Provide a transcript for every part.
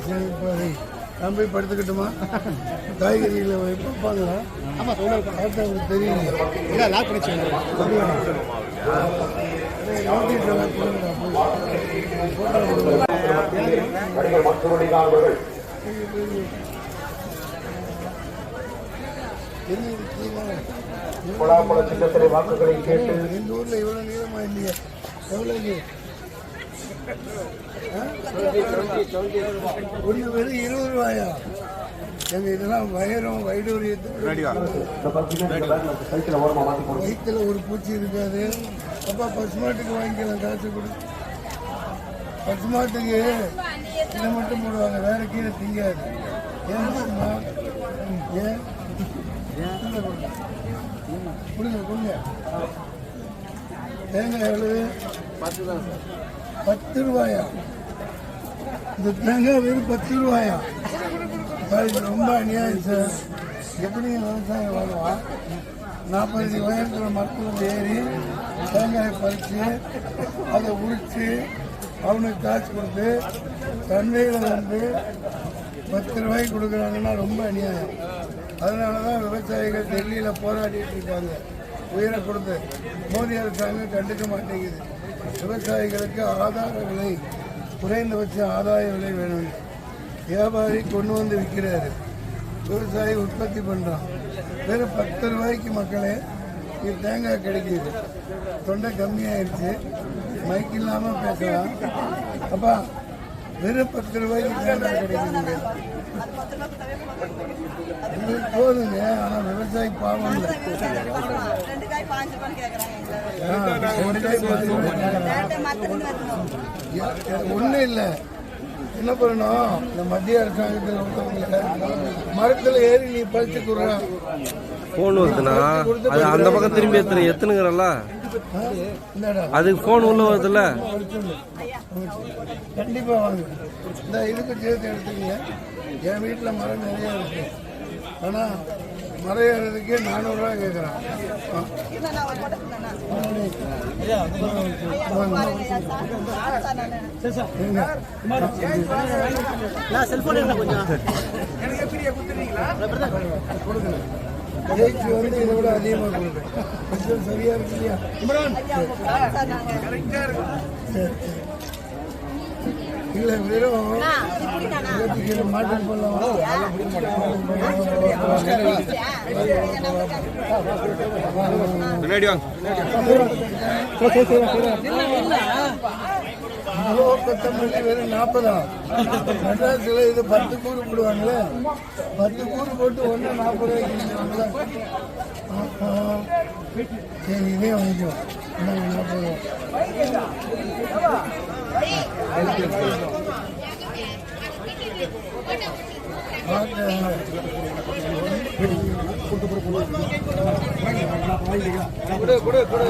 சேமிப்பாதை நான் போய் படுத்துக்கட்டுமா? காய்கறிகளை வைப்பாங்களா ஆமாம் உங்களுக்கு தெரியும் இல்லை லாக் பண்ணி சின்னத்திரை வாக்குகளை கேட்டு எங்க ஊர்ல இவ்வளவு நீளமா இல்லையா? எவ்வளவு ஒன்று வெறும் இருபது ரூபாயா? எங்க இதெல்லாம் மாத்தி போடுங்க வயிற்றுல ஒரு பூச்சி இருக்காது. அப்பா பசுமாட்டுக்கு வாங்கிக்கலாம் காசு கொடு. பசுமாட்டுக்கு இதை மட்டும் போடுவாங்க வேற கீழே திங்காது. ஏன் கொடுங்க. கொடுங்க. தேங்காய் எவ்வளவு? பத்து பத்து ரூபாயா? இந்த தேங்காய் வெறும் பத்து ரூபாயா? இது ரொம்ப அநியாயம் சார். எப்படி விவசாயம் வருவான் நாற்பது வயதுல மக்கள் ஏறி தேங்காயை பறித்து அதை உரித்து அவனுக்கு காசு கொடுத்து சந்தையில் வந்து பத்து ரூபாய்க்கு கொடுக்குறாங்கன்னா ரொம்ப அநியாயம். அதனால தான் விவசாயிகள் டெல்லியில் போராடிட்டு இருக்காங்க. உயிரை கொடுத்து மோடி அரசாங்கம் கண்டுக்க மாட்டேங்குது. விவசாயிகளுக்கு ஆதார விலை குறைந்தபட்ச ஆதாய விலை வேணும். வியாபாரி கொண்டு வந்து விற்கிறாரு விவசாயி உற்பத்தி பண்ணுறான் வெறும் பத்து ரூபாய்க்கு மக்களே இது தேங்காய் கிடைக்கிது. தொண்டை கம்மியாயிருச்சு. மைக் இல்லாமல் பேசலாம். அப்பா வெறும் பத்து ரூபாய்க்கு கிடைக்குதுங்க. போதுங்க ஆனால் விவசாயி பாவம் இல்லை. ரெண்டு காய் பாஞ்சு ரூபான்னு கேட்கறாங்க. ஒன்றும் இல்லை. என்ன பண்ணணும்? இந்த மத்திய அரசாங்கத்தில் உள்ளவங்களுக்கு மரத்தில் ஏறி நீ பறிச்சு கொடுறா. ஃபோன் வருதுண்ணா அது அந்த பக்கம் திரும்பி எத்தனை எத்தனுங்கிறல்ல அதுக்கு ஃபோன் உள்ள வருதுல்ல கண்டிப்பா வாங்க இந்த இதுக்கு சேர்த்து எடுத்துக்கங்க என் வீட்டில் மரம் நிறைய இருக்கு ஆனா மரம் ஏறதுக்கே நானூறுரூவா கேட்குறான் செல்ஃபோன் என்ன கொஞ்சம் ஜெயிச்சு வந்து இதை விட அதிகமாக கொடுக்குறேன் கொஞ்சம் சரியா இருக்கு இல்லையா. இல்லை வெறும் மாட்டன் போடலாம். கொத்தமல்லி வெறும் நாற்பதா? மெட்ராஸில் இது பத்து கூறு போடுவாங்களே? பத்து கூறு போட்டு ஒன்று நாற்பது ரூபாய்க்கு சரி இதே வாங்கிக்கோ. நாற்பது ரூபா. கொடு கொடு.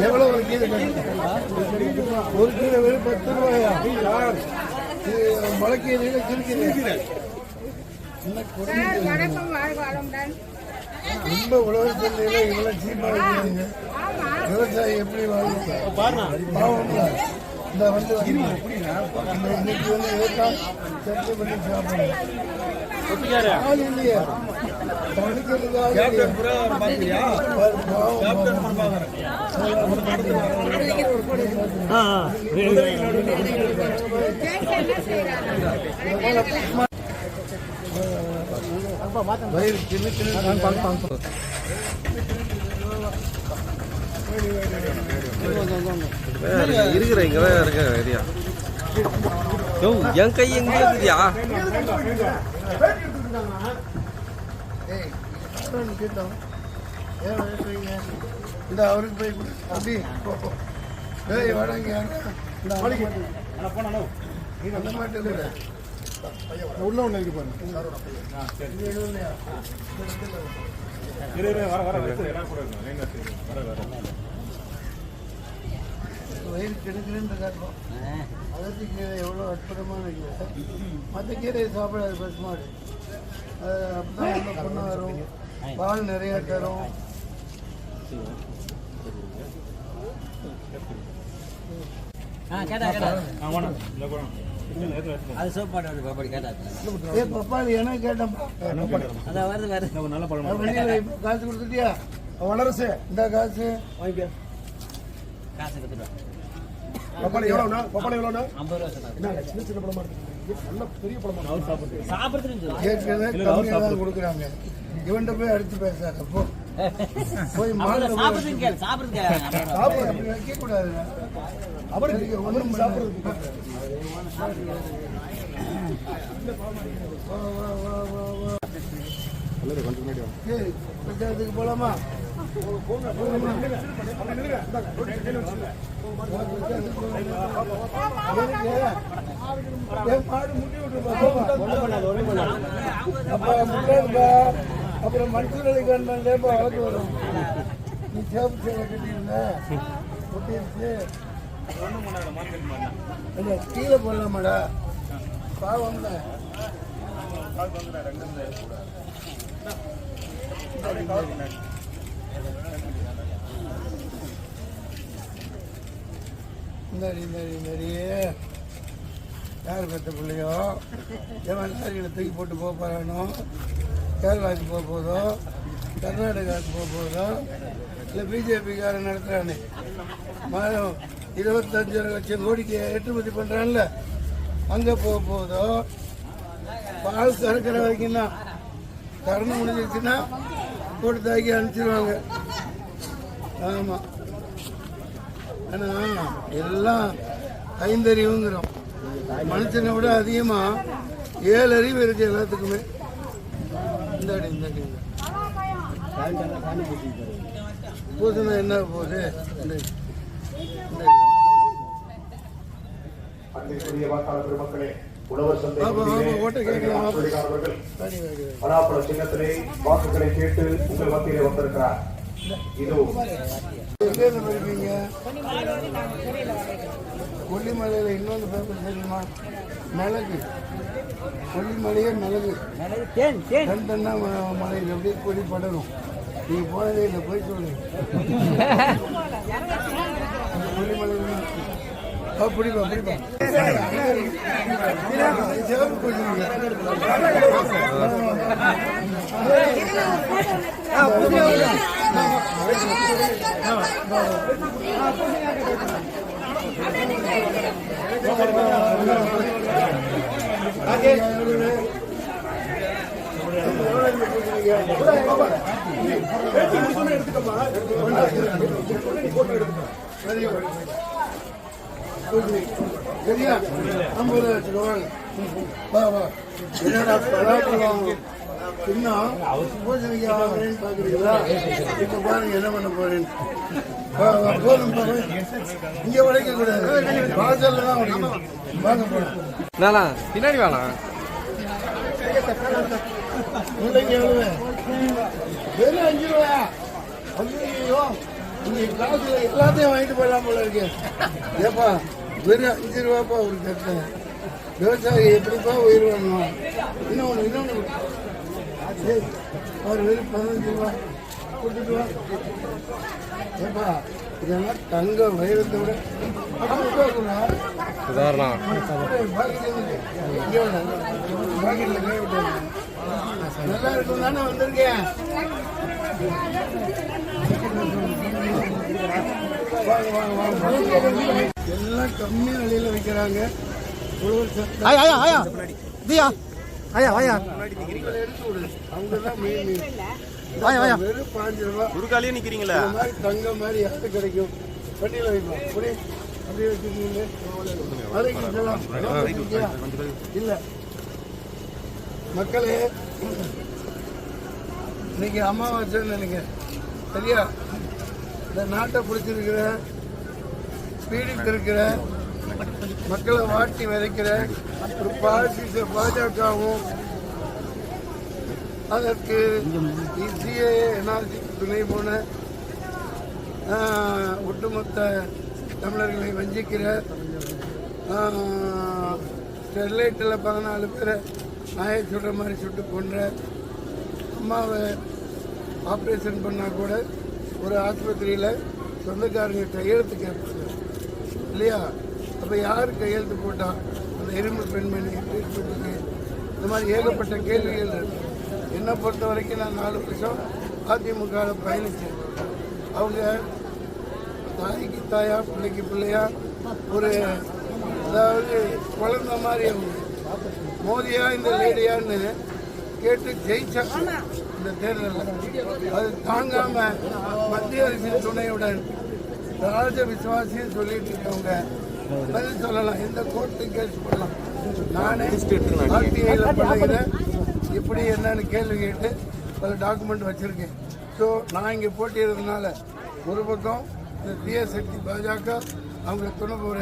பத்து ஒரு கீழே ஒரு கீரை வெறும் பத்து ரூபாயா? இது முளைக்கீரையில ரொம்ப உலகத்தில் இவ்வளவு எப்படி வாழ்க்கை இந்த வந்து இந்த இன்னைக்கு வந்து ஏற்காடு சர்ச்சை பண்ணி. சாப்பிடணும் ஆள் இல்லையே. வயிறு சின்ன சின்ன இருக்கிற இங்க தான் இருக்க ஏரியா யோ என் கை எங்க இருக்குதியா? இந்த அவருக்கு போய். அப்படி. ஏய், வாடாங்க? இந்த. உள்ள ஒன்று இருக்கு பாருங்க இது எதுவும் இல்லையா? வயிறு கெடுக்கிறேன்னு காட்டுறோம் அதற்கு கீரை எவ்வளோ அற்புதமான கீரை. மற்ற கீரையை சாப்பிடாது பசு மாடு அது அப்பதான் நல்ல பொண்ணு வரும் பால் நிறைய தரும். பப்பாளி வெளியில இப்ப காசு கொடுத்துட்டியா? வளரசு. இந்த காசு. வாங்கிக்க. காசு எடுத்துட்டு பப்பாளி எவ்வளோண்ணா பப்பாளி எவ்வளோண்ணா என்ன சின்ன சின்ன பழமா இருக்கு? நல்ல பெரிய அவர் சொல்லுவாங்க ஏற்கனவே கம்மியாக தான் கொடுக்குறாங்க. இவன்கிட்ட போய் அடிச்சு பேசாத போ. போய் சாப்பிடுறது வைக்க கூடாது முன்னாடி வாங்க. சரி பஞ்சாயத்துக்கு போலாமா? அப்புறம் மாடு முட்டி விட்டுருப்பா, அப்புறம் மனுஷனுடைய கண்மண்டேப்பா வழக்கு வரும் நீ சேப்பு சேவை கட்டியிருந்த முட்டிருச்சு கீழே போடலாமாடா பாவம்ல இந்தாடி இந்தாடி இந்தாடி யார் பெற்ற பிள்ளையோ? எவன் லாரிகளை தூக்கி போட்டு போக போகிறானோ கேரளாவுக்கு போக போதோ? கர்நாடகாவுக்கு போக போதோ? இல்லை பிஜேபிக்காரன் நடத்துகிறானே மாதம் இருபத்தஞ்சு லட்சம் கோடிக்கு ஏற்றுமதி பண்ணுறான்ல அங்கே போக போதோ? பால் கறக்கிற வரைக்கும் தான் கறந்து முடிஞ்சிருச்சுன்னா போட்டு தாக்கி அனுப்பிச்சிடுவாங்க ஆமாம் ஆனால் எல்லாம் ஐந்தறிவுங்கிறோம். மனுஷனை விட அதிகமாக ஏழு அறிவு இருக்கு எல்லாத்துக்குமே. இந்தாடி இந்தாடி பூசணம் என்ன போகுது சின்னத்திலே வாக்குகளை கேட்டு உங்கள் மத்தியிலே வந்திருக்கிறார். இதோ எங்க படிப்பீங்க கொல்லிமலையில் இன்னொன்று பேப்பர் தெரியுமா? மிளகு. கொல்லிமலையே மிளகு. தேன் மலையில் அப்படியே கொடி படரும் நீங்க போனதே இல்லை போய் சொல்லு. ஆ பிடிப்பா பிடிப்பா சிவப்பு கொல்லிங்க சரியா? ஐம்பது லட்சம் வா என்னடா பலாப்பழம் இன்னும் பூசணிக்கு வாங்குறேன்னு பாக்குறீங்களா இப்ப பாருங்க என்ன பண்ண வா போதும் இங்க உழைக்க கூடாது. வாசல்ல தான் உடைக்கணும். வாங்க நானா? பின்னாடி வேணாம் முல்லைக்கு எவ்வளவு வெறும் அஞ்சு ரூபாயா? ஐயோ. காசு எல்லாத்தையும் வாங்கிட்டு போயிடலாம் போல இருக்கு. ஏப்பா வெறும் அஞ்சு ரூபாப்பா ஒரு கட்டு. விவசாயி எப்படிப்பா உயிர் வாங்குவான் இன்னொன்று இன்னொன்று சரி அவர் வெறும் பதினஞ்சு ரூபா. கொடுத்துட்டு வா. ஏப்பா இதெல்லாம் தங்க வைரத்தை விட? உதாரணம். நல்லா இருக்கும் தானே வந்திருக்கேன். எல்லாம் கம்மி விலையில சந்தை. ஆயா ஆயா ஆயா தியா ஆயா ஆயா main. ஆயா ஆயா வெறும் பாஞ்சு ரூபா. குறுக்காலே நிக்கிறீங்களா? இந்த மாதிரி தங்கம் மாதிரி யாரு கிடைக்கும்? வண்டியில் வைப்போம் அப்படியே அப்படியே வச்சுருக்கீங்க இல்ல. மக்களே இன்னைக்கு அமாவாசைன்னு நினைக்கிறேன். சரியா இந்த நாட்டை பிடிச்சிருக்கிற ஸ்பீடிங் இருக்கிற மக்களை வாட்டி விதைக்கிற ஒரு பாசிச பாஜகவும் அதற்கு சிஏ என்ஆர்சி துணை போன ஒட்டுமொத்த தமிழர்களை வஞ்சிக்கிற ஸ்டெர்லைட்டில் பதினாலு பேரை நாயை சுடுற மாதிரி சுட்டு கொன்ற அம்மாவை ஆப்ரேஷன் பண்ணால் கூட ஒரு ஆஸ்பத்திரியில் சொந்தக்காரங்க கையெழுத்து கேட்பாங்க. இல்லையா? அப்போ யார் கையெழுத்து போட்டால் அந்த எறும்பு பெண்மணி ட்ரீட்மெண்ட்டுக்கு இந்த மாதிரி ஏகப்பட்ட கேள்விகள் என்னை பொறுத்த வரைக்கும் நான் நாலு வருஷம் அதிமுகவில் பயணித்தேன் அவங்க தாய்க்கு தாயா பிள்ளைக்கு பிள்ளையா ஒரு அதாவது குழந்த மாதிரி அவங்க. மோதியா இந்த லேடியான்னு கேட்டு ஜெயிச்சாங்க இந்த தேர்தலில். அது தாங்காம மத்திய அரசின் துணையுடன் ராஜ விசுவாசின்னு சொல்லிட்டு இருக்கவங்க பதில் சொல்லலாம். எந்த கோர்ட்டு கேஸ் பண்ணலாம் நானே ஆர்டிஐல பழகிறேன் இப்படி என்னன்னு கேள்வி கேட்டு பல டாக்குமெண்ட் வச்சிருக்கேன். ஸோ நான் இங்கே போட்டியிடுறதுனால ஒரு பக்கம் இந்த தீய சக்தி பாஜக அவங்க துணை போகிற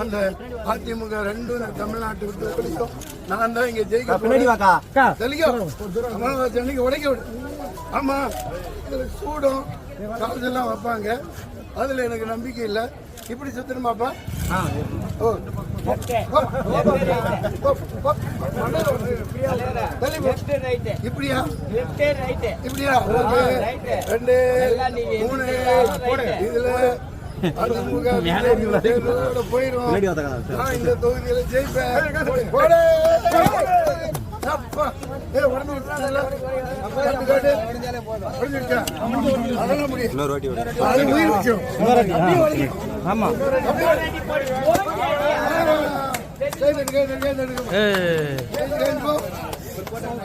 அந்த அதிமுக ரெண்டும் தமிழ்நாட்டு விட்டு பிடிக்கும் நான் தான் இங்கே ஜெயிக்க போறேன். தெளிக்கும் அமாவாசை அன்னைக்கு உடைக்க விடு ஆமா இதுல சூடம் காசெல்லாம் வைப்பாங்க அதுல எனக்கு நம்பிக்கை இல்லை இப்படி சுத்தணுமாப்பா ஓ ஓ. இப்படியா இப்படியா. ரெண்டு மூணு இதுல இந்த தொகுதியில ஜெயிப்பேன் ஆமா அப்படியே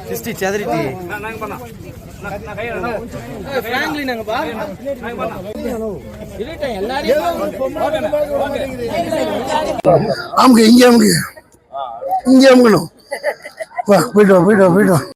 சிஸ்டி செதறிட்டி அவங்க இங்கே அவங்க இங்கே அவங்களும் போயிட்டு வா போயிட்டு வா போயிட்டு வா.